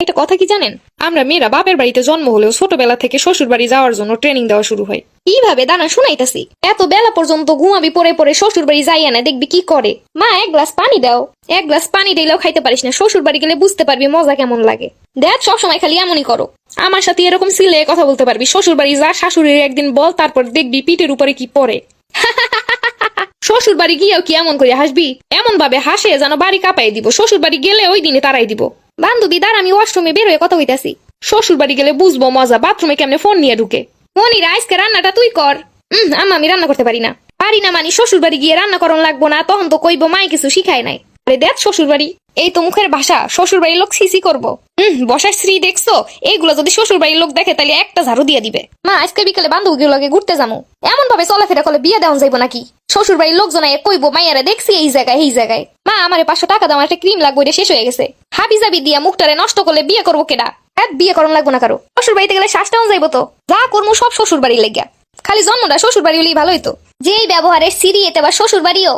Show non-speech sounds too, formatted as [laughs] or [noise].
একটা কথা কি জানেন? আমরা মেয়েরা বাপের বাড়িতে জন্ম হলেও ছোটবেলা থেকে শ্বশুর বাড়ি যাওয়ার জন্য ট্রেনিং দেওয়া শুরু হয়। কীভাবে দানা শুনাইতাছি? এত বেলা পর্যন্ত ঘুমাবি পরে পরে শ্বশুর বাড়ি যাইয়া না দেখবি কি করে? মা, এক গ্লাস পানি দাও। এক গ্লাস পানি দিলেও খাইতে পারিস না। শ্বশুর বাড়ি গেলে বুঝতে পারবি মজা কেমন লাগে। দেখ, সবসময় খালি এমনই করো। আমার সাথে এরকম সিলে কথা বলতে পারবি। শ্বশুর বাড়ি যা, শাশুড়ির একদিন বল, তারপর দেখবি পিঠের উপরে কি পরে [laughs] শ্বশুর বাড়ি গিয়েও কি এমন করে হাসবি? এমন ভাবে হাসে যেন বাড়ি কাঁপাই দিব। শ্বশুর বাড়ি গেলে ওই দিনে তারাই দিব। বান্ধবী দাঁড় আমি ওয়াশরুমে বেরোয় কথা হইতাছি শ্বশুর বাড়ি গেলে বুঝব মজা বাথরুমে কেমনে ফোন নিয়ে ঢুকে। মনিরা আজকে রান্নাটা তুই কর। উম, আম্মা আমি রান্না করতে পারি না। পারি না মানে শ্বশুর বাড়ি গিয়ে রান্না করন লাগবো না তখন তো কইবো মাই কিছু শিখায় নাই। আরে দেখ শ্বশুর বাড়ি এই তো মুখের ভাষা শ্বশুর বাড়ির লোক সিসি করব। হুম, বসার স্ত্রী দেখছ? এইগুলো যদি শ্বশুর বাড়ির লোক দেখে, তাহলে একটা ঝাড়ু দিয়ে দিবে। মা, আজকে বিকালে বান্ধবীগুলো লগে ঘুরতে যাব এমন ভাবে চলাফেরা করলে বিয়ে দেওয়া যাইবো নাকি? শ্বশুর বাড়ির লোকজন কইবো, মাইয়ারা দেখছি এই জায়গায় এই জায়গায়। মা, আমার পাঁচশো টাকা আমার একটা ক্রিম লাগবে এটা শেষ হয়ে গেছে। হাবি জাবি দিয়া মুখটারে নষ্ট করলে বিয়ে করব কেডা? এক বিয়ে করন লাগবো না কারও। শ্বশুর বাড়িতে গেলে শ্বাসটাও যাইবো তো। যা করব সব শ্বশুর বাড়ির লেগা খালি জন্মটা শ্বশুর বাড়ি হলেই ভালোই তো। যেই ব্যবহারের সিঁড়ি এতে বা শ্বশুর বাড়িও